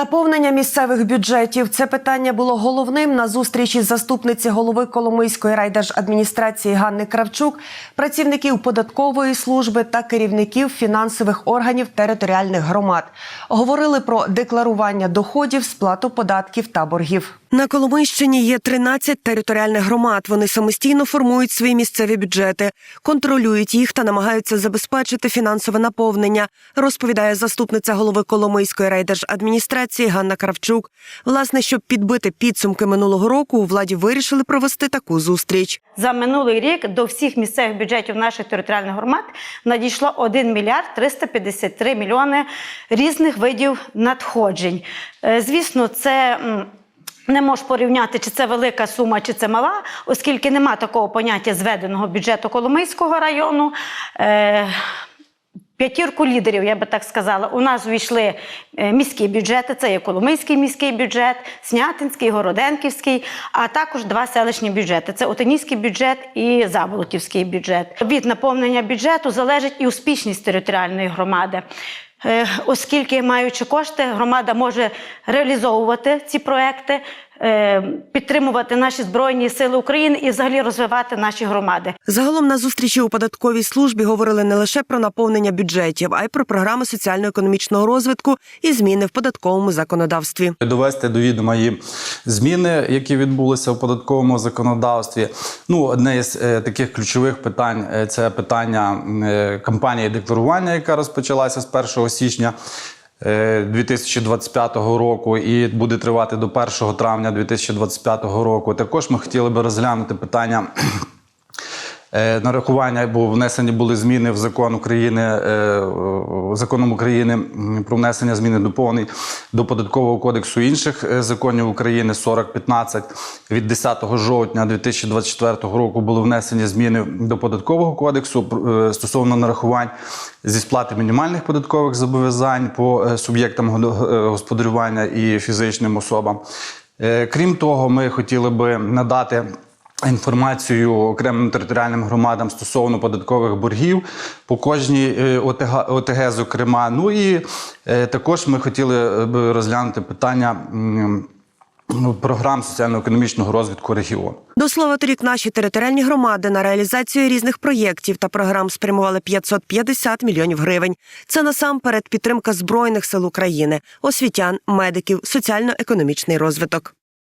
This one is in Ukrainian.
Наповнення місцевих бюджетів це питання було головним на зустрічі заступниці голови Коломийської райдержадміністрації Ганни Кравчук, працівників податкової служби та керівників фінансових органів територіальних громад. Говорили про декларування доходів, сплату податків та боргів. На Коломийщині є 13 територіальних громад. Вони самостійно формують свої місцеві бюджети, контролюють їх та намагаються забезпечити фінансове наповнення, розповідає заступниця голови Коломийської райдержадміністрації Ганна Кравчук. Власне, щоб підбити підсумки минулого року, у владі вирішили провести таку зустріч. За минулий рік до всіх місцевих бюджетів наших територіальних громад надійшло 1 мільярд 353 мільйони різних видів надходжень. Е, Звісно, це. Не можу порівняти, чи це велика сума, чи це мала, оскільки нема такого поняття зведеного бюджету Коломийського району. П'ятірку лідерів, я би так сказала. У нас увійшли е, міські бюджети, це є Коломийський міський бюджет, Снятинський, Городенківський, а також два селищні бюджети. Це Отинійський бюджет і Заболотівський бюджет. Від наповнення бюджету залежить і успішність територіальної громади. Е, Оскільки, маючи кошти, громада може реалізовувати ці проекти, підтримувати наші збройні сили України і взагалі розвивати наші громади. Загалом на зустрічі у податковій службі говорили не лише про наповнення бюджетів, а й про програми соціально-економічного розвитку і зміни в податковому законодавстві. Довести до відома їм зміни, які відбулися в податковому законодавстві. Ну, одне із е, таких ключових питань е, це питання е, кампанії декларування, яка розпочалася з 1 січня. Е, 2025 року і буде тривати до 1 травня 2025 року. Також ми хотіли би розглянути питання Е, Нарахування, бо внесені були зміни в закон України е, законом України про внесення зміни доповнень до податкового кодексу інших е, законів України 4015 від 10 жовтня 2024 року були внесені зміни до податкового кодексу е, стосовно нарахувань зі сплати мінімальних податкових зобов'язань по е, суб'єктам е, господарювання і фізичним особам. Е, Крім того, ми хотіли би надати інформацію окремим територіальним громадам стосовно податкових боргів по кожній е, ОТГ, ОТГ зокрема. Ну і е, також ми хотіли б розглянути питання ну, програм соціально-економічного розвитку регіону. До слова, торік наші територіальні громади на реалізацію різних проєктів та програм спрямували 550 мільйонів гривень. Це насамперед підтримка збройних сил України, освітян, медиків, соціально-економічний розвиток.